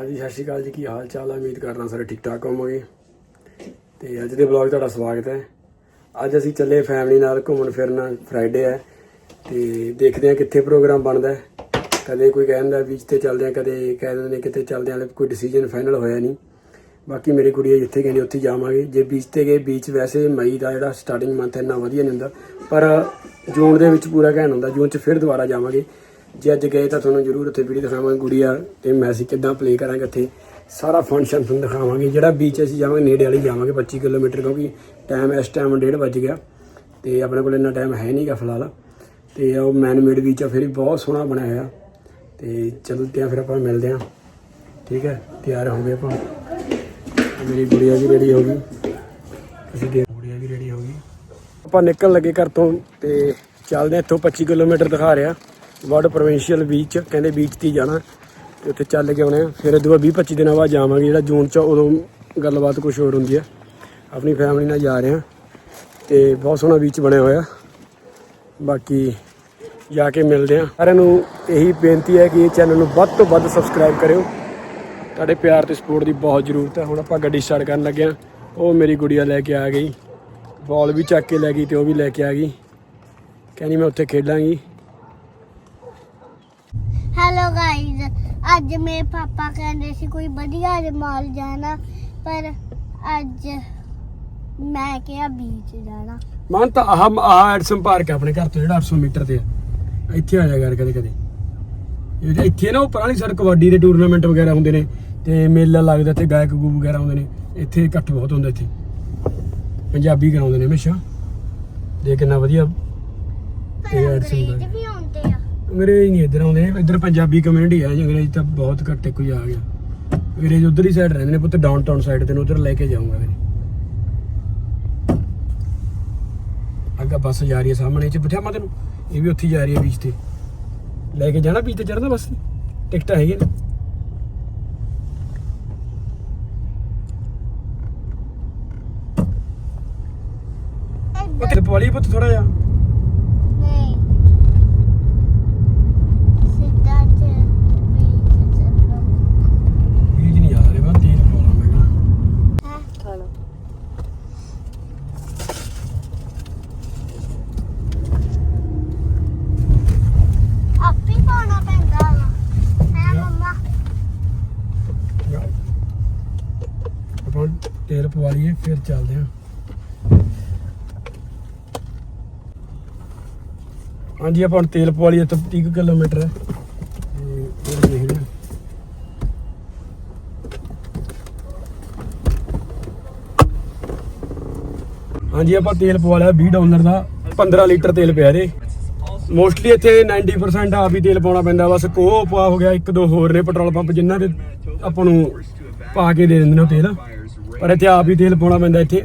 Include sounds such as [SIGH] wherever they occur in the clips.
ਹਾਂਜੀ, ਸਤਿ ਸ਼੍ਰੀ ਅਕਾਲ ਜੀ, ਕੀ ਹਾਲ ਚਾਲ ਹੈ ਉਮੀਦ ਕਰਦਾ ਸਾਰੇ ਠੀਕ ਠਾਕ ਹੋਵੋਗੇ। ਤੇ ਅੱਜ ਦੇ ਵਲੌਗ ਤੁਹਾਡਾ ਸਵਾਗਤ ਹੈ। ਅੱਜ ਅਸੀਂ ਚੱਲੇ ਫੈਮਿਲੀ ਨਾਲ ਘੁੰਮਣ ਫਿਰਨ ਫਰਾਈਡੇ ਹੈ। ਤੇ ਦੇਖਦੇ ਹਾਂ ਕਿੱਥੇ ਪ੍ਰੋਗਰਾਮ ਬਣਦਾ ਕਦੇ ਕੋਈ ਕਹਿੰਦਾ ਬੀਚ ਤੇ ਚੱਲਦੇ ਹਾਂ, ਕਦੇ ਕਹਿ ਦਿੰਦੇ ਨੇ ਕਿਤੇ ਚੱਲਦੇ ਹਾਂ ਕੋਈ ਡਿਸੀਜਨ ਫਾਈਨਲ ਹੋਇਆ ਨਹੀਂ। ਬਾਕੀ ਮੇਰੀ ਕੁੜੀ ਜਿੱਥੇ ਕਹਿੰਦੀ ਉੱਥੇ ਜਾਵਾਂਗੇ। ਜੇ ਬੀਚ ਤੇ ਗਏ ਬੀਚ ਵੈਸੇ ਮਈ ਦਾ ਜਿਹੜਾ ਸਟਾਰਟਿੰਗ ਮੰਥ ਇੰਨਾ ਵਧੀਆ ਨਹੀਂ ਹੁੰਦਾ। ਪਰ ਜੂਨ ਦੇ ਵਿੱਚ ਪੂਰਾ ਘੈਂਟ ਹੁੰਦਾ, ਜੂਨ ਚ ਫਿਰ ਦੁਬਾਰਾ ਜਾਵਾਂਗੇ। ਜੇ ਅੱਜ ਗਏ ਤਾਂ ਤੁਹਾਨੂੰ ਜ਼ਰੂਰ ਉੱਥੇ ਵੀਡੀਓ ਦਿਖਾਵਾਂਗੇ ਗੁੜੀਆ ਤੇ ਮੈਂ ਅਸੀਂ ਕਿੱਦਾਂ ਪਲੇ ਕਰਾਂਗੇ ਉੱਥੇ ਸਾਰਾ ਫੰਕਸ਼ਨ ਤੁਹਾਨੂੰ ਦਿਖਾਵਾਂਗੇ। ਜਿਹੜਾ ਬੀਚ ਅਸੀਂ ਜਾਵਾਂਗੇ, ਨੇੜੇ ਵਾਲੀ ਜਾਵਾਂਗੇ 25 ਕਿਲੋਮੀਟਰ ਕਿਉਂਕਿ ਟਾਈਮ ਇਸ ਟਾਈਮ 1:30 ਵੱਜ ਗਿਆ ਤੇ ਆਪਣੇ ਕੋਲ ਇੰਨਾ ਟਾਈਮ ਹੈ ਨਹੀਂਗਾ ਫਿਲਹਾਲ। ਤੇ ਉਹ ਮੈਨ ਮੇਡ ਬੀਚ ਆ, ਫਿਰ ਵੀ ਬਹੁਤ ਸੋਹਣਾ ਬਣਾਇਆ ਹੋਇਆ। ਤੇ ਚਲਦੇ ਆ ਫਿਰ ਆਪਾਂ ਮਿਲਦੇ ਆ ਠੀਕ ਹੈ, ਤਿਆਰ ਹੋ ਗਏ ਆਪਾਂ। ਮੇਰੀ ਗੁੜੀਆ ਵੀ ਰੈਡੀ ਹੋ ਗਈ। ਅਸੀਂ ਦੇ ਗੁੜੀਆ ਵੀ ਰੈਡੀ ਹੋ ਗਈ। ਆਪਾਂ ਨਿਕਲਣ ਲੱਗੇ ਘਰ ਤੋਂ ਤੇ ਚੱਲਦੇ ਹਾਂ, ਇੱਥੋਂ 25 ਕਿਲੋਮੀਟਰ ਦਿਖਾ ਰਿਹਾ। ਵਰਡ ਪ੍ਰੋਵਿੰਸ਼ੀਅਲ ਬੀਚ ਕਹਿੰਦੇ ਬੀਚ ਤੇ ਜਾਣਾ ਤੇ ਉੱਥੇ ਚੱਲ ਕੇ ਆਉਣੇ। ਆ ਫਿਰ ਇਹ ਤੋਂ ਬਾਅਦ 20 25 ਦਿਨਾਂ ਬਾਅਦ ਜਾਵਾਂਗੇ, ਜਿਹੜਾ ਜੂਨ ਚ ਉਦੋਂ ਗੱਲਬਾਤ ਕੁਝ ਹੋਰ ਹੁੰਦੀ ਹੈ ਆਪਣੀ ਫੈਮਿਲੀ ਨਾਲ ਜਾ ਰਹੇ ਆ ਤੇ ਬਹੁਤ ਸੋਹਣਾ ਬੀਚ ਬਣਿਆ ਹੋਇਆ। ਬਾਕੀ ਜਾ ਕੇ ਮਿਲਦੇ ਆ। ਸਾਰਿਆਂ ਨੂੰ ਇਹੀ ਬੇਨਤੀ ਹੈ ਕਿ ਇਹ ਚੈਨਲ ਨੂੰ ਵੱਧ ਤੋਂ ਵੱਧ ਸਬਸਕ੍ਰਾਈਬ ਕਰਿਓ। ਤੁਹਾਡੇ ਪਿਆਰ ਤੇ ਸਪੋਰਟ ਦੀ ਬਹੁਤ ਜ਼ਰੂਰਤ ਹੈ ਹੁਣ ਆਪਾਂ ਗੱਡੀ ਸਟਾਰਟ ਕਰਨ ਲੱਗੇ ਆ। ਉਹ ਮੇਰੀ ਗੁੜੀਆ ਲੈ ਕੇ ਆ ਗਈ। ਬਾਲ ਵੀ ਚੱਕ ਕੇ ਲੈ ਗਈ ਤੇ ਉਹ ਵੀ ਲੈ ਕੇ ਆ ਗਈ। ਕਹਿੰਦੀ ਮੈਂ ਉੱਥੇ ਖੇਡਾਂਗੀ। ਹੈਲੋ ਗਾਇਜ਼ ਅੱਜ ਮੇਰੇ ਪਾਪਾ ਕਹਿੰਦੇ ਸੀ ਕੋਈ ਵਧੀਆ ਜਿਹਾ ਮਾਲ ਜਾਣਾ ਪਰ ਅੱਜ ਮੈਂ ਕਿਹਾ ਬੀਚ ਜਾਣਾ। ਮਨ ਤਾਂ ਆਹ ਆਹ ਐਡਸਨ ਪਾਰਕ ਹੈ ਆਪਣੇ ਘਰ ਤੋਂ ਜਿਹੜਾ 800 ਮੀਟਰ ਤੇ ਹੈ ਇੱਥੇ ਆ ਜਾਇਆ ਕਰ ਕਦੇ ਕਦੇ। ਇਹ ਇੱਥੇ ਨਾ ਉਹ ਪੁਰਾਣੀ ਸੜਕ ਕਬੱਡੀ ਦੇ ਟੂਰਨਾਮੈਂਟ ਵਗੈਰਾ ਹੁੰਦੇ ਨੇ ਤੇ ਮੇਲਾ ਲੱਗਦਾ ਤੇ ਗਾਇਕ ਗੂ ਵਗੈਰਾ ਹੁੰਦੇ ਨੇ ਇੱਥੇ ਇਕੱਠ ਬਹੁਤ ਹੁੰਦਾ ਇੱਥੇ। ਪੰਜਾਬੀ ਕਰਾਉਂਦੇ ਨੇ ਹਮੇਸ਼ਾ। ਦੇ ਕਿੰਨਾ ਵਧੀਆ ਇਹ ਐਡਸਨ ਦਾ ਅੰਗਰੇਜ਼ ਨਹੀਂ ਇੱਧਰ ਆਉਂਦੇ। ਇੱਧਰ ਪੰਜਾਬੀ ਕਮਿਊਨਿਟੀ ਹੈ ਜੀ, ਅੰਗਰੇਜ਼ ਤਾਂ ਬਹੁਤ ਘੱਟ ਕੋਈ ਆ ਗਿਆ। ਅੰਗਰੇਜ਼ ਉਧਰ ਹੀ ਸਾਈਡ ਰਹਿੰਦੇ ਨੇ ਪੁੱਤ ਡਾਊਨਟਾਊਨ ਸਾਈਡ ਤੇ ਨੂੰ, ਉਧਰ ਲੈ ਕੇ ਜਾਊਂਗਾ ਫਿਰ ਅੱਗਾ ਬੱਸ ਜਾ ਰਹੀ ਹੈ ਸਾਹਮਣੇ ਚ ਬਿਠਾਵਾਂ ਤੈਨੂੰ ਇਹ ਵੀ ਉੱਥੇ ਜਾ ਰਹੀ ਹੈ ਬੀਚ ਤੇ। ਲੈ ਕੇ ਜਾਣਾ ਬੀਚ ਤੇ ਚੜਨਾ ਬੱਸ ਟਿਕਟਾਂ ਹੈਗੀਆਂ ਨੇ। ਉੱਥੇ ਪਵਾਲੀ ਪੁੱਤ ਥੋੜਾ ਜਿਹਾ ਨਹੀਂ ਸਿੱਧਾ ਚ ਬੀਚ ਚੱਲੋ ਬੀਚ ਨਹੀਂ ਆ ਰਿਹਾ ਬਸ ਤੇਲ ਪਾਉਣਾ ਮੈਂ ਕਿਹਾ। ਹੈ ਚਲੋ ਆਪੇ ਪਾਉਣਾ ਪੈਂਦਾ ਵਾ ਹੈ ਮੰਮਾ ਜਾ। ਆਪਾਂ ਤੇਲ ਪਵਾ ਲਈਏ ਫਿਰ ਚੱਲਦੇ ਹਾਂ। ਹਾਂਜੀ, ਆਪਾਂ ਹੁਣ ਤੇਲ ਪਵਾ ਲਈਏ ਤਾਂ 30 ਕਿਲੋਮੀਟਰ ਹੈ। ਤੇ ਦੇਖਦੇ ਹਾਂ। ਹਾਂਜੀ, ਆਪਾਂ ਤੇਲ ਪਵਾ ਲਿਆ 20 ਡਾਲਰ ਦਾ 15 ਲੀਟਰ ਤੇਲ ਪਿਆ ਦੇ ਮੋਸਟਲੀ ਇੱਥੇ 90% ਆਪ ਹੀ ਤੇਲ ਪਾਉਣਾ ਪੈਂਦਾ ਬਸ ਕੋਹ ਹੋ ਗਿਆ, ਇੱਕ ਦੋ ਹੋਰ ਨੇ, ਪੈਟਰੋਲ ਪੰਪ, ਜਿਨ੍ਹਾਂ ਦੇ ਆਪਾਂ ਨੂੰ ਪਾ ਕੇ ਦੇ ਦਿੰਦੇ ਨੇ ਤੇਲ। ਪਰ ਇੱਥੇ ਆਪ ਹੀ ਤੇਲ ਪਾਉਣਾ ਪੈਂਦਾ ਇੱਥੇ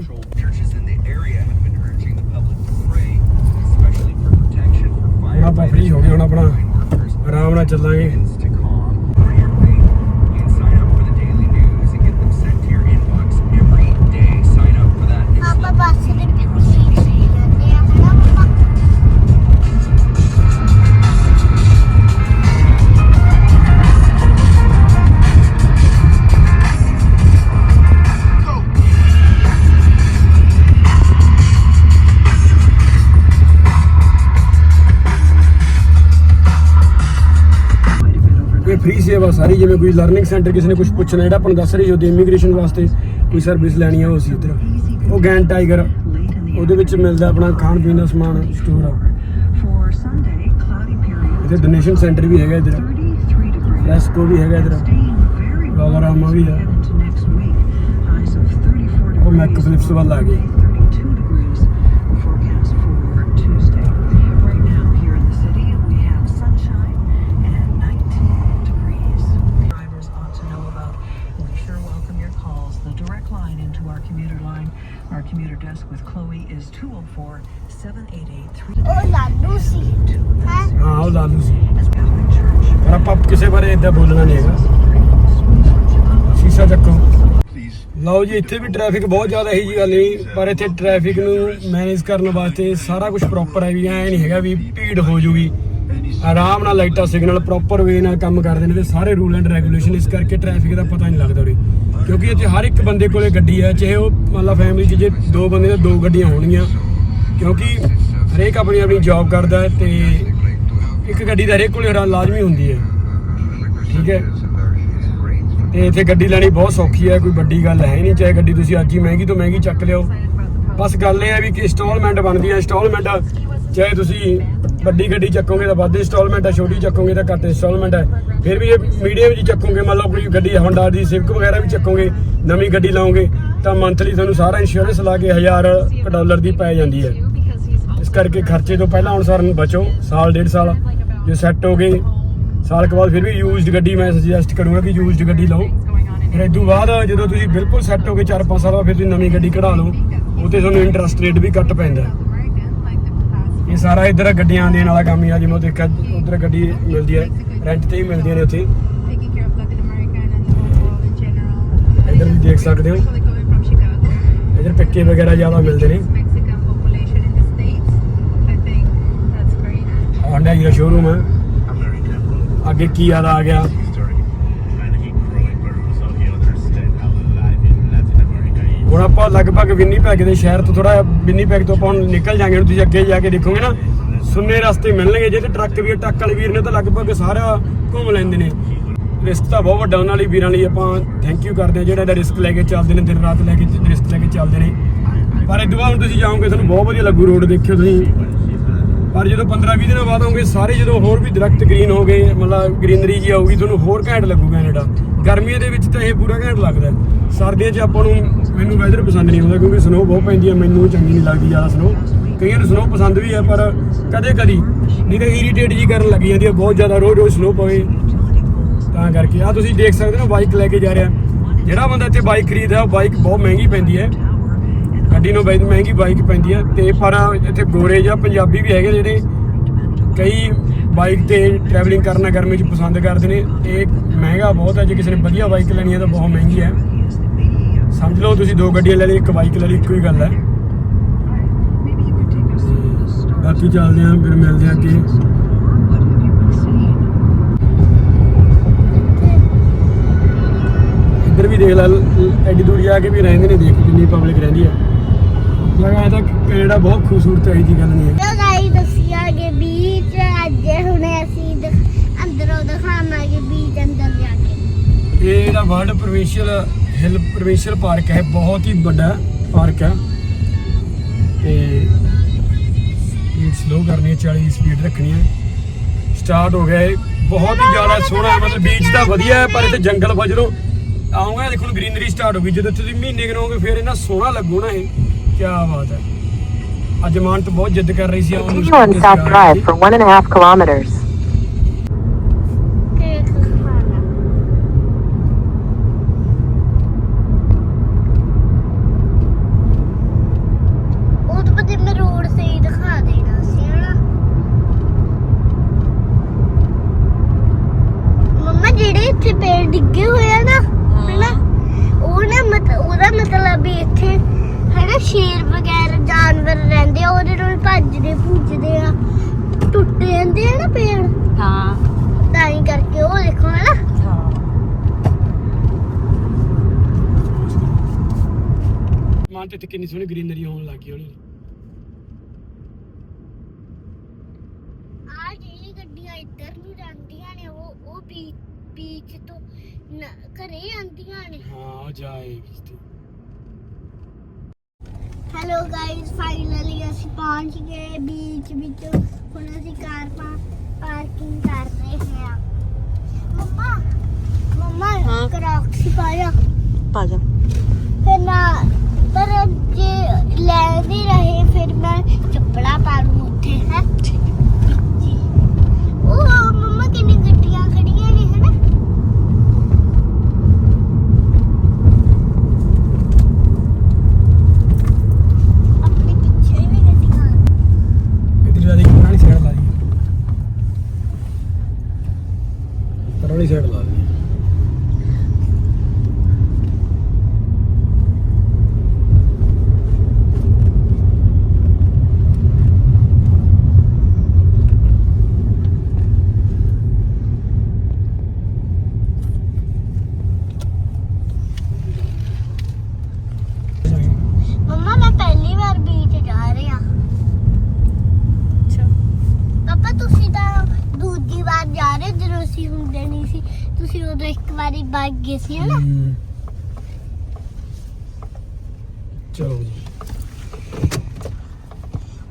ਹੁਣ ਆਪਾਂ ਫ੍ਰੀ ਹੋ ਗਏ ਹੁਣ ਆਪਣਾ ਆਰਾਮ ਨਾਲ ਚੱਲਾਂਗੇ ਫ੍ਰੀ ਸੇਵਾ ਸਾਰੀ, ਜਿਵੇਂ ਕੋਈ ਲਰਨਿੰਗ ਸੈਂਟਰ ਕਿਸੇ ਨੇ ਕੁਝ ਪੁੱਛਣਾ, ਜਿਹੜਾ ਆਪਾਂ ਨੂੰ ਦੱਸ ਰਹੀ ਹੁੰਦੀ ਇਮੀਗ੍ਰੇਸ਼ਨ ਵਾਸਤੇ ਕੋਈ ਸਰਵਿਸ ਲੈਣੀ ਆ ਉਹ ਅਸੀਂ ਇੱਧਰ ਉਹ ਗੈਂਡ ਟਾਈਗਰ ਉਹਦੇ ਵਿੱਚ ਮਿਲਦਾ ਆਪਣਾ ਖਾਣ ਪੀਣ ਦਾ ਸਮਾਨ ਸਟੋਰ ਆ। ਇੱਥੇ ਡੋਨੇਸ਼ਨ ਸੈਂਟਰ ਵੀ ਹੈਗਾ ਇੱਧਰ। ਰੈਸਕੋ ਵੀ ਹੈਗਾ ਇੱਧਰ। Staying ਰਾਮਾ ਵੀ ਆ। ਉਹ ਮੈਕ ਫਲਿਪਸ ਵੱਲ ਆ ਗਈ ਉਹ ਲਾਲੂ ਸੀ। ਹੈ ਹਾਂ ਉਹ ਲਾ ਲੂ ਸੀ as Catholic Church. ਪਰ ਆਪਾਂ ਕਿਸੇ ਬਾਰੇ ਇਦਾਂ ਬੋਲਣਾ ਨਹੀਂ ਹੈਗਾ। ਸ਼ੀਸ਼ਾ ਚੱਕੋ। ਲਓ ਜੀ ਇੱਥੇ ਵੀ ਟ੍ਰੈਫਿਕ ਬਹੁਤ ਜ਼ਿਆਦਾ ਹੈ ਜੀ ਗੱਲ ਨਹੀਂ ਪਰ ਇੱਥੇ ਟ੍ਰੈਫਿਕ ਨੂੰ ਮੈਨੇਜ ਕਰਨ ਵਾਸਤੇ ਸਾਰਾ ਕੁਝ ਪ੍ਰੋਪਰ ਹੈ ਵੀ ਐ ਨਹੀਂ ਹੈਗਾ ਵੀ ਭੀੜ ਹੋ ਜੂਗੀ। ਆਰਾਮ ਨਾਲ ਲਾਈਟਾਂ ਸਿਗਨਲ ਪ੍ਰੋਪਰ ਵੇ ਨਾਲ ਕੰਮ ਕਰਦੇ ਨੇ ਤੇ ਸਾਰੇ ਰੂਲ ਐਂਡ ਰੈਗੂਲੇਸ਼ਨ ਇਸ ਕਰਕੇ ਟ੍ਰੈਫਿਕ ਦਾ ਪਤਾ ਨਹੀਂ ਲੱਗਦਾ ਉਰੇ। ਕਿਉਂਕਿ ਇੱਥੇ ਹਰ ਇੱਕ ਬੰਦੇ ਕੋਲੇ ਗੱਡੀ ਹੈ ਚਾਹੇ ਉਹ ਮੰਨ ਲਾ ਫੈਮਿਲੀ 'ਚ ਜੇ ਦੋ ਬੰਦੇ ਨੇ ਦੋ ਗੱਡੀਆਂ ਹੋਣਗੀਆਂ। ਕਿਉਂਕਿ ਹਰੇਕ ਆਪਣੀ ਆਪਣੀ ਜੌਬ ਕਰਦਾ ਹੈ ਤੇ ਇੱਕ ਗੱਡੀ ਦਾ ਹਰੇਕ ਕੋਲੇ ਹਰਾ ਲਾਜ਼ਮੀ ਹੁੰਦੀ ਹੈ। ਠੀਕ ਹੈ? ਤੇ ਇੱਥੇ ਗੱਡੀ ਲੈਣੀ ਬਹੁਤ ਸੌਖੀ ਹੈ, ਕੋਈ ਵੱਡੀ ਗੱਲ ਹੈ ਨਹੀਂ, ਚਾਹੇ ਗੱਡੀ ਤੁਸੀਂ ਅੱਜ ਹੀ ਮਹਿੰਗੀ ਤੋਂ ਮਹਿੰਗੀ ਚੱਕ ਲਿਓ। ਬਸ ਗੱਲ ਇਹ ਹੈ ਵੀ ਕਿ ਇੰਸਟਾਲਮੈਂਟ ਬਣਦੀ ਹੈ ਇੰਸਟਾਲਮੈਂਟ ਚਾਹੇ ਤੁਸੀਂ ਵੱਡੀ ਗੱਡੀ ਚੱਕੋਗੇ ਤਾਂ ਵੱਧ ਇੰਸਟਾਲਮੈਂਟ ਹੈ, ਛੋਟੀ ਚੱਕੋਗੇ ਤਾਂ ਘੱਟ ਇੰਸਟਾਲਮੈਂਟ ਹੈ। ਫਿਰ ਵੀ ਇਹ ਮੀਡੀਅਮ ਜੀ ਚੱਕੋਗੇ, ਮੰਨ ਲਓ ਕੋਈ ਗੱਡੀ ਹੋਂਡਾ ਦੀ ਸਿਵਕ ਵਗੈਰਾ ਵੀ ਚੱਕੋਗੇ, ਨਵੀਂ ਗੱਡੀ ਲਾਓਗੇ, ਤਾਂ ਮੰਥਲੀ ਤੁਹਾਨੂੰ ਸਾਰਾ ਇੰਸ਼ੋਰੈਂਸ ਲਾ ਕੇ 1000 ਡਾਲਰ ਦੀ ਪੈ ਜਾਂਦੀ ਹੈ। ਇਸ ਕਰਕੇ ਖਰਚੇ ਤੋਂ ਪਹਿਲਾਂ ਹੁਣ ਸਾਰ ਬਚੋ, ਸਾਲ, ਡੇਢ ਸਾਲ, ਜੇ ਸੈੱਟ ਹੋ ਗਏ, ਸਾਲ ਕੁ ਬਾਅਦ ਫਿਰ ਵੀ ਯੂਜ਼ਡ ਗੱਡੀ ਮੈਂ ਸੁਜੈਸਟ ਕਰੂੰਗਾ ਕਿ ਯੂਜ਼ਡ ਗੱਡੀ ਲਓ। ਫਿਰ ਇਸ ਤੋਂ ਬਾਅਦ ਜਦੋਂ ਤੁਸੀਂ ਬਿਲਕੁਲ ਸੈੱਟ ਹੋ ਗਏ 4-5 ਸਾਲ ਬਾਅਦ ਫਿਰ ਤੁਸੀਂ ਨਵੀਂ ਗੱਡੀ ਕਢਾ ਲਓ ਉਹ ਤੇ ਤੁਹਾਨੂੰ ਇੰਟਰਸਟ ਰੇਟ ਵੀ ਘੱਟ ਪੈਂਦਾ ਇਹ ਸਾਰਾ ਇੱਧਰ ਗੱਡੀਆਂ ਦੇਣ ਵਾਲਾ ਕੰਮ ਹੀ ਆ ਜਿਵੇਂ ਦੇਖਿਆ ਉਧਰ ਗੱਡੀ ਮਿਲਦੀ ਹੈ ਰੈਂਟ ਤੇ ਹੀ ਮਿਲਦੀਆਂ ਨੇ ਉੱਥੇ. ਇੱਧਰ ਵੀ ਦੇਖ ਸਕਦੇ ਹੋ ਇੱਧਰ ਪਿੱਕੇ ਵਗੈਰਾ ਜ਼ਿਆਦਾ ਮਿਲਦੇ ਨੇ. ਹੋਂਡਾ ਦਾ ਸ਼ੋਰੂਮ ਹੈ ਅੱਗੇ ਕੀ ਆਦਾ ਆ ਗਿਆ ਆਪਾਂ ਲਗਭਗ ਵਿੰਨੀਪੈਗ ਦੇ ਸ਼ਹਿਰ ਤੋਂ ਥੋੜਾ ਵਿੰਨੀਪੈਗ ਤੋਂ ਆਪਾਂ ਹੁਣ ਨਿਕਲ ਜਾਾਂਗੇ ਤੁਸੀਂ ਅੱਗੇ ਜਾ ਕੇ ਦੇਖੋਗੇ ਨਾ, ਸੁੰਨੇ ਰਸਤੇ ਮਿਲਣਗੇ, ਜੇ ਤੇ ਟਰੱਕ ਵੀ ਟਰੱਕ ਵਾਲੇ ਵੀਰ ਨੇ ਤਾਂ ਲਗਭਗ ਸਾਰਾ ਘੁੰਮ ਲੈਂਦੇ ਨੇ। ਰਿਸਕ ਤਾਂ ਬਹੁਤ ਵੱਡਾ ਉਹਨਾਂ ਲਈ, ਵੀਰਾਂ ਲਈ ਆਪਾਂ ਥੈਂਕ ਯੂ ਕਰਦੇ ਹਾਂ, ਜਿਹੜਾ ਇਹਦਾ ਰਿਸਕ ਲੈ ਕੇ ਚੱਲਦੇ ਨੇ, ਦਿਨ ਰਾਤ ਲੈ ਕੇ ਰਿਸਕ ਲੈ ਕੇ ਚੱਲਦੇ ਨੇ। ਪਰ ਇਹ ਦੁਆ ਹੁਣ ਤੁਸੀਂ ਜਾਓਗੇ, ਤੁਹਾਨੂੰ ਬਹੁਤ ਵਧੀਆ ਲੱਗੂ ਰੋਡ ਦੇਖਿਓ ਤੁਸੀਂ। ਪਰ ਜਦੋਂ 15 20 ਦਿਨਾਂ ਬਾਅਦ ਆਉਂਗੇ, ਸਾਰੇ ਜਦੋਂ ਹੋਰ ਵੀ ਦਰਖਤ ਗ੍ਰੀਨ ਹੋ ਗਏ, ਮਤਲਬ ਗ੍ਰੀਨਰੀ ਜੀ ਆਊਗੀ, ਤੁਹਾਨੂੰ ਹੋਰ ਘੈਂਟ ਲੱਗੂਗਾ ਕੈਨੇਡਾ ਗਰਮੀਆਂ ਦੇ ਵਿੱਚ ਤਾਂ ਇਹ ਪੂਰਾ ਘੈਂਟ ਲੱਗਦਾ ਸਰਦੀਆਂ 'ਚ ਆਪਾਂ ਨੂੰ ਮੈਨੂੰ ਵੈਦਰ ਪਸੰਦ ਨਹੀਂ ਆਉਂਦਾ ਕਿਉਂਕਿ ਸਨੋ ਬਹੁਤ ਪੈਂਦੀ ਹੈ ਮੈਨੂੰ ਚੰਗੀ ਨਹੀਂ ਲੱਗਦੀ ਜ਼ਿਆਦਾ ਸਨੋ ਕਈਆਂ ਨੂੰ ਸਨੋ ਪਸੰਦ ਵੀ ਹੈ ਪਰ ਕਦੇ ਕਦੀ ਨਹੀਂ ਤਾਂ ਇਰੀਟੇਟ ਜੀ ਕਰਨ ਲੱਗ ਜਾਂਦੀ ਹੈ ਬਹੁਤ ਜ਼ਿਆਦਾ ਰੋਜ਼ ਰੋਜ਼ ਸਨੋ ਪਵੇ। ਤਾਂ ਕਰਕੇ ਆ ਤੁਸੀਂ ਦੇਖ ਸਕਦੇ ਹੋ ਬਾਈਕ ਲੈ ਕੇ ਜਾ ਰਿਹਾ। ਜਿਹੜਾ ਬੰਦਾ ਇੱਥੇ ਬਾਈਕ ਖਰੀਦਦਾ, ਉਹ ਬਾਈਕ ਬਹੁਤ ਮਹਿੰਗੀ ਪੈਂਦੀ ਹੈ। ਗੱਡੀ ਨੂੰ ਬਹੁਤ ਮਹਿੰਗੀ ਬਾਈਕ ਪੈਂਦੀ ਹੈ। ਤੇ ਪਰ ਇੱਥੇ ਗੋਰੇ ਜਾਂ ਪੰਜਾਬੀ ਵੀ ਹੈਗੇ ਜਿਹੜੇ ਕਈ ਬਾਈਕ ਤੇ ਟਰੈਵਲਿੰਗ ਕਰਨਾ ਗਰਮੀ 'ਚ ਪਸੰਦ ਕਰਦੇ ਨੇ। ਇਹ ਮਹਿੰਗਾ ਬਹੁਤ ਹੈ, ਜੇ ਕਿਸੇ ਨੇ ਵਧੀਆ ਬਾਈਕ ਲੈਣੀ ਹੈ ਤਾਂ ਬਹੁਤ ਮਹਿੰਗੀ ਹੈ। ਸਮਝ ਲਓ ਤੁਸੀਂ ਦੋ ਗੱਡੀਆਂ ਲੈ ਲਈ ਇੱਕ ਬਾਈਕ ਲੈ ਲਈ ਇੱਕੋ ਹੀ ਗੱਲ ਹੈ. ਬਾਕੀ ਚੱਲਦੇ ਆਂ ਫਿਰ ਮਿਲਦੇ ਆਂ ਅੱਗੇ? ਇੱਧਰ ਵੀ ਦੇਖ ਲੈ ਐਡੀ ਦੂਰ ਜਾ ਕੇ ਵੀ ਰਹਿੰਦੇ ਨੇ ਦੇਖ ਕਿੰਨੀ ਪਬਲਿਕ ਰਹਿੰਦੀ ਹੈ ਜਗ੍ਹਾ ਤਾਂ ਕੈਨੇਡਾ ਬਹੁਤ ਖੂਬਸੂਰਤ ਹੈ ਜੀ ਗੱਲ ਨਹੀਂ ਹੈ ਚਲੋ ਗਾਈ ਦੱਸਿਆਗੇ ਬੀਚ ਅੱਜ ਹੁਣੇ ਅਸੀਂ ਅੰਦਰੋਂ ਦਿਖਾਵਾਂਗੇ ਬੀਚ ਅੰਦਰ ਜਾ ਕੇ ਇਹ ਜਿਹੜਾ world provincial hill provincial park ਹੈ ਬਹੁਤ ਹੀ ਵੱਡਾ ਪਾਰਕ ਹੈ। ਤੇ ਇਹ ਸਲੋ ਕਰਨੀ ਹੈ 40 ਦੀ ਸਪੀਡ ਰੱਖਣੀ ਹੈ। ਸਟਾਰਟ ਹੋ ਗਿਆ ਇਹ ਬਹੁਤ ਹੀ ਜ਼ਿਆਦਾ ਸੋਹਣਾ ਹੈ, ਮਤਲਬ ਬੀਚ ਤਾਂ ਵਧੀਆ ਹੈ ਪਰ ਇੱਥੇ ਜੰਗਲ ਵਜਰੋਂ। ਆਉਂਗਾ ਦੇਖੋ ਗ੍ਰੀਨਰੀ ਸਟਾਰਟ ਹੋ ਗਈ। ਜਦੋਂ ਤੁਸੀਂ ਮਹੀਨੇ ਕਰੋਗੇ ਫਿਰ ਇਹਨਾਂ ਸੋਹਣਾ ਲੱਗੂ ਨਾ ਇਹ। ਕੀ ਬਾਤ ਹੈ। ਅੱਜ ਮਾਨਤ ਬਹੁਤ ਜਿੱਦ ਕਰ ਰਹੀ ਸੀ ਆਉਣ ਨੂੰ Continue on South Drive for kilometers. Cake ਖਾਣਾ ਉਹ ਤਾਂ ਪਤਾ ਮੈਂ ਰੋਡ ਸੇ ਹੀ ਦਿਖਾ ਦੇਣਾ ਸੀ ਹਨਾ ਮੰਮਾ ਜਿਹੜੇ ਇੱਥੇ ਪੇੜ ਡਿੱਗੇ ਹੋਏ ਆ ਨਾ ਹਨਾ ਉਹ ਨਾ ਮਤਲਬ ਉਹਦਾ ਮਤਲਬ ਵੀ ਇੱਥੇ ਹਨਾ ਸ਼ੇਰ ਵਗੈਰਾ ਜਾਨਵਰ ਰਹਿੰਦੇ ਆ ਉਹਦੇ ਨਾਲ ਭੱਜਦੇ ਭੁੱਜਦੇ ਆ ਟੁੱਟ ਜਾਂਦੇ ਆ ਨਾ ਪੇੜ ਹਾਂ ਤਾਂ ਹੀ ਕਰਕੇ ਉਹ ਦੇਖੋ ਹਨਾ ਮਾਨਤ ਇੱਥੇ ਕਿੰਨੀ ਸੋਹਣੀ ਗ੍ਰੀਨਰੀ ਹੋਣ ਲੱਗੀ ਹੌਲੀ ਆ ਜਿਹੜੀ ਗੱਡੀਆਂ ਇੱਧਰ ਨੂੰ ਜਾਂਦੀਆਂ ਨੇ ਉਹ ਉਹ ਬੀਚ ਬੀਚ ਤੋਂ ਨ- ਘਰੇ ਆਉਂਦੀਆਂ ਨੇ। ਹਾਂ ਉਹ ਜਾਏਗੀ ਤੇ। ਹੈਲੋ ਗਾਇਸ ਫਾਈਨਲੀ ਅਸੀਂ ਪਹੁੰਚ ਗਏ ਬੀਚ ਵਿੱਚ। ਹੁਣ ਅਸੀਂ ਕਾਰ ਪਾ ਪਾਰਕਿੰਗ ਕਰ ਰਹੇ ਹਾਂ। ਮੰਮਾ ਮੰਮਾ ਹਾਂ? ਕਰਾਕਸ ਪਾਇਆ ਪਾ ਜਾ। ਫਿਰ ਨਾ ਪਰ ਜੇ ਲੈਂਦੇ ਰਹੇ ਫਿਰ ਮੈਂ ਚੱਪੜਾ ਪਾ ਲੂੰ ਉੱਥੇ ਹੈ? ਉਹ ਮੰਮਾ ਕਿੰਨੀ ਗੱਡੀਆਂ ਖੜੀਆਂ ਨੇ ਹਨਾ ਆਪਣੇ ਪਿੱਛੇ ਵੀ ਗੱਡੀਆਂ ਨੇ। ਇਧਰ ਜਾ ਕੇ ਪੁਰਾਣੀ ਸਾਈਡ ਲਾ ਦੀ ਪੁਰਾਣੀ ਸਾਈਡ ਲਾ ਦੀ ਅਸੀਂ ਹੁੰਦੇ ਨਹੀਂ ਸੀ। ਤੁਸੀਂ ਉਦੋਂ ਇੱਕ ਵਾਰੀ ਵਗ ਗਏ ਸੀ ਹਨਾ? ਚਲੋ ਜੀ।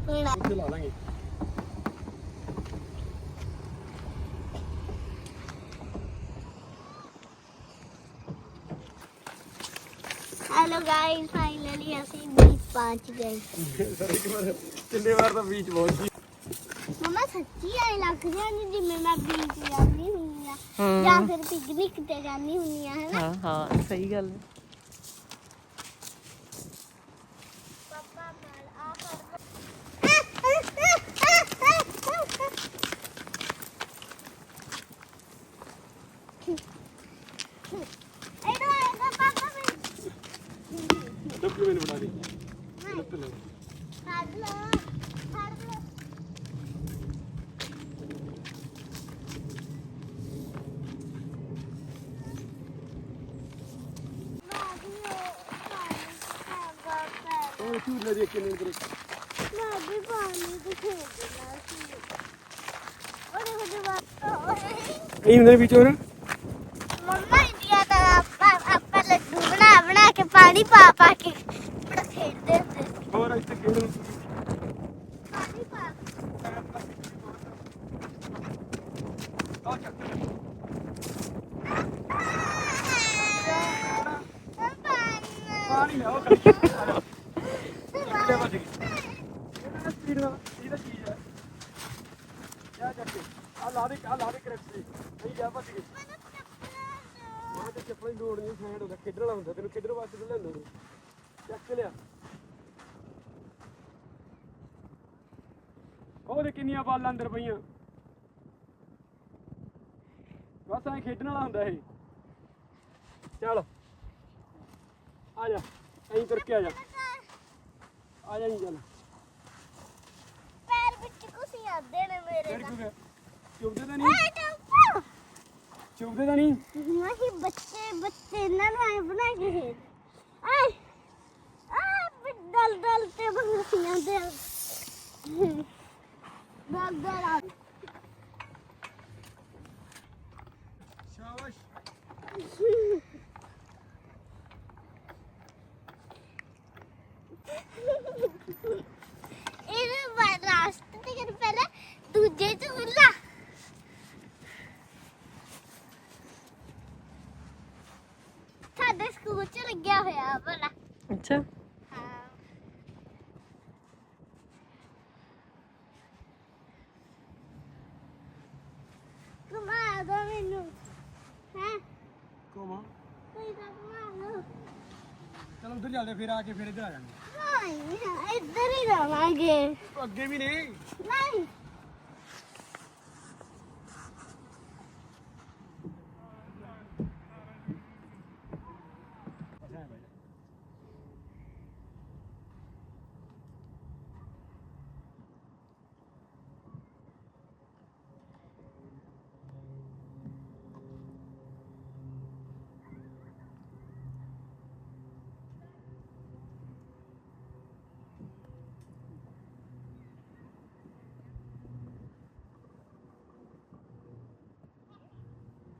ਹੁਣ ਇੱਥੇ ਲਾ ਲਾਂਗੇ। ਹੈਲੋ ਗਾਇਸ ਫਾਈਨਲੀ ਅਸੀਂ ਬੀਚ ਪਹੁੰਚ ਗਏ। ਸਰ ਇੱਕ ਵਾਰ ਕਿੰਨੇ ਵਾਰ ਤਾਂ ਬੀਚ ਪਹੁੰਚ ਗਈ ਸੱਚੀ ਲੱਗ ਜਿਵੇਂ ਮੈਂ ਬੀਚ ਜਾਂਦੀ ਹੁੰਦੀ ਆ। ਜਾਂ ਫਿਰ ਪਿਕਨਿਕ ਤੇ ਜਾਂਦੀ ਹੁੰਦੀ ਆ ਹੈਨਾ? ਹਾਂ ਹਾਂ ਸਹੀ ਗੱਲ ਹੈ ਪਾਪਾ ਨਾਲ ਆ ਕਰ ਇਹਨੂੰ ਆਏਗਾ ਪਾਪਾ ਮੈਂ ਡੱਬੀ ਮੈਨੂੰ ਬਣਾ ਦੇ ਲੱਤ ਲੈ ਫੜ ਲਓ ਫੜ ਲਓ ਉਹ ਝੂਲੇ ਦੇ ਕਿੰਨੇ ਕਰੇ ਮੈਂ ਵੀ ਪਾਣੀ ਤੇ ਖੇਡਣਾ ਸੀ ਉਹਦੇ ਉਹਦੇ ਬਾਅਦ ਨਹੀਂ ਹੁੰਦੇ ਵਿੱਚ ਹੋਰ? ਮੰਮਾ ਇੰਡੀਆ ਦਾ ਆਪਾਂ ਆਪਾਂ ਲੱਡੂ ਬਣਾ ਬਣਾ ਕੇ ਪਾਣੀ ਪਾ ਪਾ ਕੇ ਬੜਾ ਖੇਡਦੇ ਹੁੰਦੇ ਸੀ। ਹੋਰ ਇੱਥੇ ਖੇਡਣ ਪਾਣੀ ਪਾ ਆ ਚੱਕ ਪਾਣੀ ਨਾ ਉਹ ਕਰ ਕਿੱਥੇ ਵੱਜ ਗਈ ਇਹ ਸਪੀਡ ਨਾਲ ਇਹ ਤਾਂ ਚੀਜ਼ ਹੈ ਕਿਆ ਚੱਕੇ ਆ ਲਾ ਦੇ ਆ ਲਾ ਦੇ ਕਰੈਕਟ ਨਹੀਂ ਜਾ। ਭੱਜ ਗਈ ਮੈਂ ਤੇ ਚੱਪਲ ਹੀ ਲੋੜ ਨਹੀਂ ਫੈਂਡ ਹੁੰਦਾ ਖੇਡਣ ਵਾਲਾ ਹੁੰਦਾ ਤੈਨੂੰ ਖੇਡਣ ਵਾਸਤੇ ਤਾਂ ਲੈਂਦਾ ਨਹੀਂ ਚੱਕ ਲਿਆ। ਉਹਦੇ ਕਿੰਨੀਆਂ ਬਾਲਾਂ ਅੰਦਰ ਪਈਆਂ? ਬਸ ਐ ਖੇਡਣ ਵਾਲਾ ਹੁੰਦਾ ਇਹ। ਚੱਲ। ਆ ਜਾ ਐਂ ਤੁਰ ਕੇ ਆ ਜਾ। ਆ ਜਾ ਜੀ ਚੱਲ। ਪੈਰ ਵਿੱਚ ਕੁਛ ਆਦੇ ਨੇ ਮੇਰੇ ਦਾ ਗਿਆ? ਚੁੱਪਦੇ ਤਾਂ ਨਹੀਂ। ਏ ਟੱਪਾ ਚੁੱਪਦੇ ਤਾਂ ਨਹੀਂ? ਨਹੀਂ ਬੱਚੇ ਬੱਚੇ ਇਹਨਾਂ ਨੂੰ ਐ ਬਣਾ ਕੇ ਖੇਡ ਆਏ ਆ ਦਲ ਦਲ ਤੇ ਬੰਗੀਆਂ ਦੇ। ਦਲ ਦਲ ਆ ਸ਼ਾਬਾਸ਼ ਇਹਨੂੰ ਬਾਅਦ ਰਾਸਤੇ ਤੇ ਕਰ ਪਹਿਲਾਂ ਦੂਜੇ ਚ ਹੁੱਲਾ ਸਾਡੇ ਸਕੂਲ ਚ ਲੱਗਿਆ ਹੋਇਆ ਬੜਾ ਅੱਛਾ ਹਾਂ ਘੁਮਾ ਦੋ ਮੈਨੂੰ ਹੈ ਕੋਮਾ ਕੋਈ ਤਾਂ ਘੁਮਾ ਲਓ ਚਲ ਉਧਰ ਚੱਲਦੇ ਫਿਰ ਆ ਕੇ ਫਿਰ ਇੱਧਰ ਆ ਜਾਣਾ ਨਹੀਂ ਇੱਧਰ ਹੀ ਰਵਾਂਗੇ। ਅੱਗੇ ਵੀ ਨਹੀਂ। ਨਹੀਂ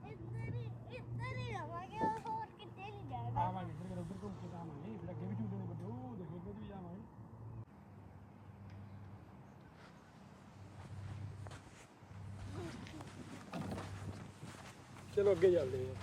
ਇੱਧਰ ਹੀ ਇੱਧਰ ਹੀ ਰਵਾਂਗੇ ਹੋਰ ਕਿਤੇ ਨਹੀਂ ਜਾਣਾ ਆਵਾਂਗੇ ਫਿਰ ਉਧਰ ਘੁੰਮ ਕੇ ਤਾਂ ਆਵਾਂਗੇ ਫਿਰ ਅੱਗੇ ਵੀ ਝੂਲੇ ਨੇ ਵੱਡੇ ਉਹ ਦੇਖੋ ਉੱਧਰ ਵੀ ਜਾਵਾਂਗੇ ਚਲੋ ਅੱਗੇ ਚੱਲਦੇ ਹਾਂ।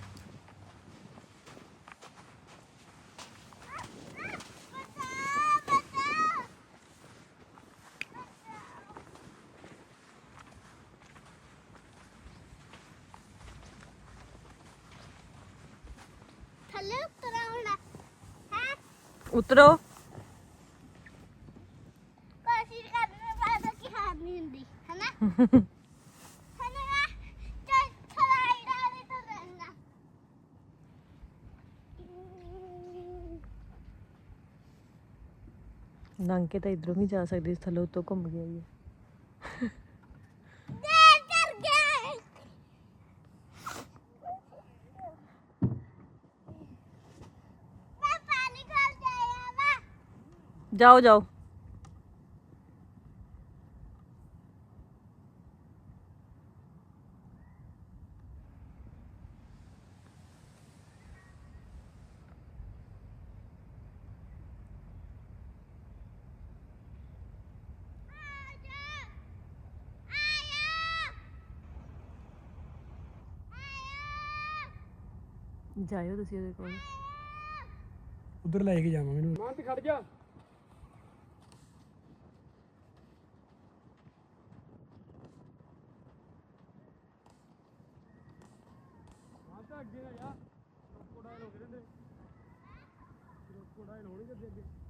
ਥੱਲੇ ਉਤਰਾ ਹੋਣਾ। ਹੈ? ਉਤਰੋ। ਕੋਸ਼ਿਸ਼ ਕਰਨ ਬਾਅਦ ਕੀ ਹਾਰ ਨਹੀਂ ਹੁੰਦੀ ਹੈਨਾ [LAUGHS] ਚੱਲ ਖਲਾਈ ਡਾਲੇ ਤਾਂ ਰਹਿਣਾ ਲੰਘ ਕੇ ਤਾਂ ਇਧਰੋਂ ਵੀ ਜਾ ਸਕਦੀ ਸੀ ਥੱਲੇ ਉੱਤੋਂ ਘੁੰਮ ਜਾਇਆ ਵਾ। ਜਾਓ ਜਾਓ। ਜਾਇਓ ਤੁਸੀਂ ਉਹਦੇ ਕੋਲ। ਉਧਰ ਲੈ ਕੇ ਜਾਵਾਂਗੇ ਇਹਨੂੰ। ਮਾਂ ਤੇ ਖੜ ਜਾ। ਮਾਂ ਤਾਂ ਅੱਗੇ ਨਾ ਜਾ। ਕੋੜਾਇਲ ਹੋ ਗਏ ਨੇ ਕੋੜਾਇਲ ਹੋਣਗੇ ਅੱਗੇ।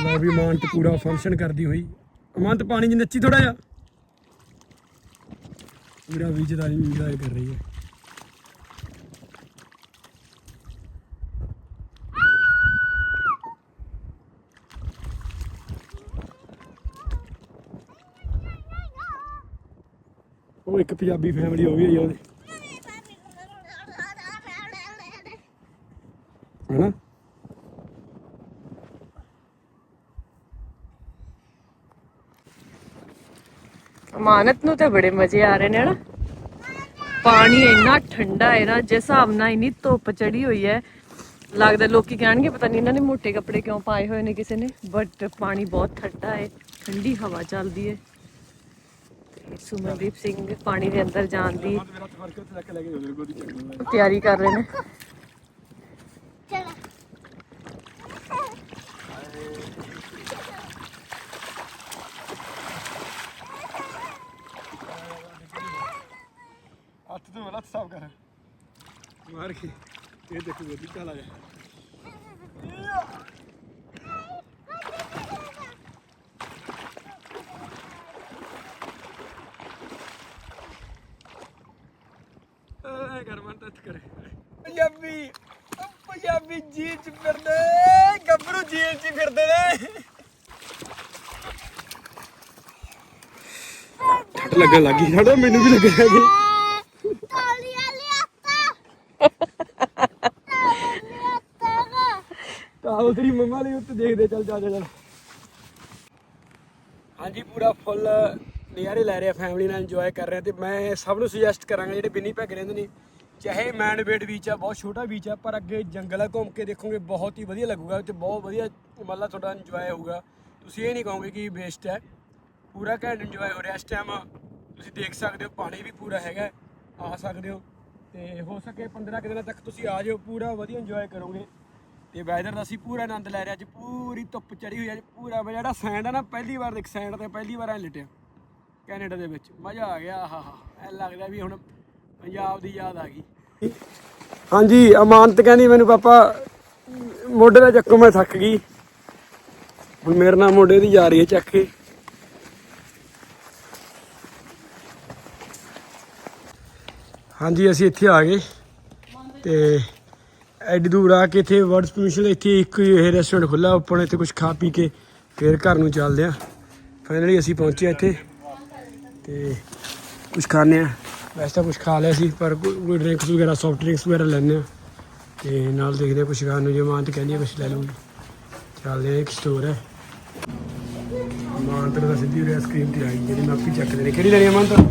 ਅੱਗੇ ਵੀ ਮਾਨਤ ਪੂਰਾ ਫੰਕਸ਼ਨ ਕਰਦੀ ਹੋਈ। ਅਮੰਤ ਪਾਣੀ ਚ ਨੱਚੀ ਥੋੜਾ ਜਿਹਾ। ਪੂਰਾ ਵਿਜਦਾਰੀ ਇੰਜੋਏ ਕਰ ਰਹੀ ਹੈ। ਉਹ ਇੱਕ ਪੰਜਾਬੀ ਫੈਮਿਲੀ ਹੋ ਗਈ ਹੈ ਉਹਦੇ। ਅਮਾਨਤ ਨੂੰ ਤੇ ਬੜੇ ਮਜ਼ੇ ਆ ਰਹੇ ਨੇ, ਹਨਾ? ਪਾਣੀ ਇੰਨਾ ਠੰਡਾ ਹੈ ਨਾ, ਜਿਸ ਹਿਸਾਬ ਨਾਲ ਇੰਨੀ ਧੁੱਪ ਚੜੀ ਹੋਈ ਹੈ, ਲੱਗਦਾ ਲੋਕੀ ਕਹਿਣਗੇ, ਪਤਾ ਨਹੀਂ ਇਹਨਾਂ ਨੇ ਮੋٹے ਕੱਪੜੇ ਕਿਉਂ ਪਾਏ ਹੋਏ ਨੇ ਕਿਸੇ ਨੇ ਬਟ ਪਾਣੀ ਬਹੁਤ ਠੰਡਾ ਹੈ, ਠੰਡੀ ਹਵਾ ਚੱਲਦੀ ਹੈ। ਤੇ ਸੁਮਨਦੀਪ ਸਿੰਘ ਪਾਣੀ ਦੇ ਅੰਦਰ ਜਾਣ ਦੀ ਤਿਆਰੀ ਕਰ ਰਹੇ ਨੇ ਚਲੋ ਹੱਥ ਤੋਂ ਮੇਰਾ ਸਾਫ਼ ਕਰ ਮਾਰ ਕੇ ਜਾ ਕਰੇ ਪੰਜਾਬੀ ਪੰਜਾਬੀ ਜੀਲ ਚ ਫਿਰਦੇ ਗੱਭਰੂ ਜੀਲ ਚ ਫਿਰਦੇ ਨੇ। ਠੰਡ ਲੱਗਣ ਲੱਗੀ ਸਾਡਾ ਮੈਨੂੰ ਵੀ ਲੱਗਿਆ ਕਿ ਕਾਲ ਤੇਰੀ ਮੰਮਾ ਲਈ ਉੱਤੇ ਦੇਖਦੇ ਚੱਲ, ਜਾ ਜਾ ਚੱਲ ਹਾਂਜੀ, ਪੂਰਾ ਫੁੱਲ ਨਜ਼ਾਰੇ ਲੈ ਰਿਹਾ ਫੈਮਿਲੀ ਨਾਲ ਇੰਜੋਏ ਕਰ ਰਿਹਾ ਤੇ ਮੈਂ ਸਭ ਨੂੰ ਸੁਜੈਸਟ ਕਰਾਂਗਾ ਜਿਹੜੇ ਬਿੰਨੀ ਭੈਗ ਰਹਿੰਦੇ ਨੇ, ਚਾਹੇ ਮੈਨਵੇਡ ਬੀਚ ਆ, ਬਹੁਤ ਛੋਟਾ ਬੀਚ ਆ, ਪਰ ਅੱਗੇ ਜੰਗਲ ਆ, ਘੁੰਮ ਕੇ ਦੇਖੋਗੇ ਬਹੁਤ ਹੀ ਵਧੀਆ ਲੱਗੂਗਾ ਤੇ ਬਹੁਤ ਵਧੀਆ ਮਤਲਬ ਤੁਹਾਡਾ ਇੰਜੋਏ ਹੋਊਗਾ। ਤੁਸੀਂ ਇਹ ਨਹੀਂ ਕਹੋਗੇ ਕਿ ਵੇਸਟ ਹੈ, ਪੂਰਾ ਘੈਂਟ ਇੰਜੋਏ ਹੋ ਰਿਹਾ, ਇਸ ਟਾਈਮ ਤੁਸੀਂ ਦੇਖ ਸਕਦੇ ਹੋ, ਪਾਣੀ ਵੀ ਪੂਰਾ ਹੈਗਾ, ਆ ਸਕਦੇ ਹੋ ਤੇ ਹੋ ਸਕੇ 15 ਕੁ ਦਿਨਾਂ ਤੱਕ ਤੁਸੀਂ ਆ ਜਾਓ ਪੂਰਾ ਵਧੀਆ ਇੰਜੋਏ ਕਰੋਗੇ। ਤੇ ਵੈਦਰ ਦਾ ਅਸੀਂ ਪੂਰਾ ਆਨੰਦ ਲੈ ਰਿਹਾ ਅੱਜ ਪੂਰੀ ਧੁੱਪ ਚੜੀ ਹੋਈ ਅੱਜ ਪੂਰਾ ਵਾ ਜਿਹੜਾ ਸੈਂਡ ਆ ਨਾ, ਪਹਿਲੀ ਵਾਰ ਦੇਖ ਸੈਂਡ ਤੇ ਪਹਿਲੀ ਵਾਰ ਐ ਲਿਟਿਆ ਕੈਨੇਡਾ ਦੇ ਵਿੱਚ। ਮਜ਼ਾ ਆ ਗਿਆ ਆਹਾ। ਐ ਲੱਗਦਾ ਵੀ ਹੁਣ ਪੰਜਾਬ ਦੀ ਯਾਦ ਆ ਗਈ। ਹਾਂਜੀ, ਅਮਾਨਤ ਕਹਿੰਦੀ ਮੈਨੂੰ ਪਾਪਾ, ਮੋਢੇ ਦਾ ਚੱਕੋ, ਮੈਂ ਥੱਕ ਗਈ। ਹੁਣ ਮੇਰੇ ਨਾਲ ਮੋਢੇ ਦੀ ਜਾ ਰਹੀ ਹੈ ਚੱਕ ਕੇ। ਹਾਂਜੀ, ਅਸੀਂ ਇੱਥੇ ਆ ਗਏ ਤੇ ਐਡੀ ਦੂਰ ਆ ਕੇ ਇੱਥੇ ਵਰਡ ਪਰਮਿਸ਼ਨ ਇੱਥੇ ਇੱਕ ਇਹ ਰੈਸਟੋਰੈਂਟ ਖੁੱਲਾ ਆਪਾਂ ਇੱਥੇ ਕੁਝ ਖਾ ਪੀ ਕੇ ਫੇਰ ਘਰ ਨੂੰ ਚੱਲਦੇ ਆ ਫਾਈਨਲੀ ਅਸੀਂ ਪਹੁੰਚੇ ਇੱਥੇ ਤੇ ਕੁਝ ਖਾਣੇ ਆ ਵੈਸੇ ਤਾਂ ਕੁਝ ਖਾ ਲਿਆ ਸੀ, ਪਰ ਕੋਈ ਡਰਿੰਕਸ ਵਗੈਰਾ ਸੌਫਟ ਡਰਿੰਕਸ ਵਗੈਰਾ ਲੈਣੇ ਆ ਤੇ ਨਾਲ ਦੇਖਦੇ ਆ ਕੁਝ ਖਾਣ ਨੂੰ, ਜੇ ਮਾਂ ਕਹਿੰਦੀ ਆ ਕੁਝ ਲੈ ਲੂੰਗੀ ਚੱਲਦੇ ਆ ਇੱਕ ਸਟੋਰ ਹੈ। ਮਾਂ ਤੇ ਸਿੱਧੀ ਉਰੇ ਆਈਸਕ੍ਰੀਮ ਤੇ ਆਈ, ਜਿਹੜੀ ਮੈਂ ਆਪੀ ਚੱਕਦੇ ਨੇ। ਕਿਹੜੀ ਲੈਣੀ ਆ ਮਾਂ ਤਾਂ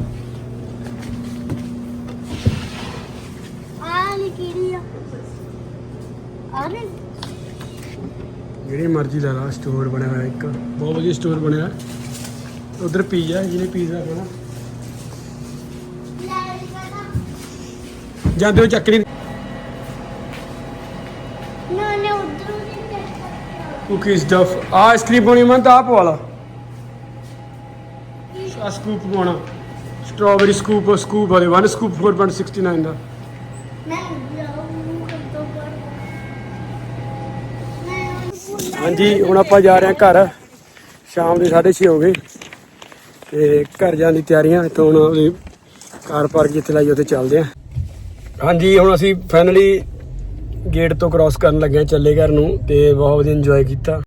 ਆ ਲਿਖੀ ਆ ਅਰੇ ਜਿਹੜੀ ਮਰਜ਼ੀ ਲੈ ਲਾ ਸਟੋਰ ਬਣਿਆ ਹੋਇਆ ਇੱਕ। ਬਹੁਤ ਵਧੀਆ ਸਟੋਰ ਬਣਿਆ ਉਧਰ ਪੀਜ਼ਾ ਜਿਹਨੇ ਪੀਜ਼ਾ ਖਾਣਾ। ਜਾਂਦੇ ਹੋ ਚੱਕਰੀ ਨਾ ਨਾ ਉਧਰੋਂ ਕੁਕੀਜ਼ ਡਫ ਆਈਸਕ੍ਰੀਮ ਪਾਉਣੀ ਮੈਂ ਤਾਂ ਆਪ ਵਾਲਾ ਆ ਸਕੂਪ ਪਾਉਣਾ। ਸਟ੍ਰਾਬੇਰੀ ਸਕੂਪ ਸਕੂਪ ਵਾਲੇ 1 ਸਕੂਪ 4.69 ਦਾ ਮੈਂ ਜਾਉਂ ਕਰ ਦੋ ਪਰ ਮੈਂ ਹਾਂਜੀ, ਹੁਣ ਆਪਾਂ ਜਾ ਰਹੇ ਹਾਂ ਘਰ। ਸ਼ਾਮ ਦੇ 6:30 ਹੋ ਗਏ। ਤੇ ਘਰ ਜਾਣ ਦੀ ਤਿਆਰੀਆਂ, ਇੱਥੋਂ ਹੁਣ ਉਹਦੀ ਕਾਰ ਪਾਰਕ ਜਿੱਥੇ ਲਾਈ, ਉੱਥੇ ਚੱਲਦੇ ਹਾਂ। ਹਾਂਜੀ, ਹੁਣ ਅਸੀਂ ਫਾਈਨਲੀ ਗੇਟ ਤੋਂ ਕ੍ਰਾਸ ਕਰਨ ਲੱਗੇ ਹਾਂ, ਚੱਲੇ ਘਰ ਨੂੰ, ਤੇ ਬਹੁਤ ਵਧੀਆ ਇੰਜੋਏ ਕੀਤਾ।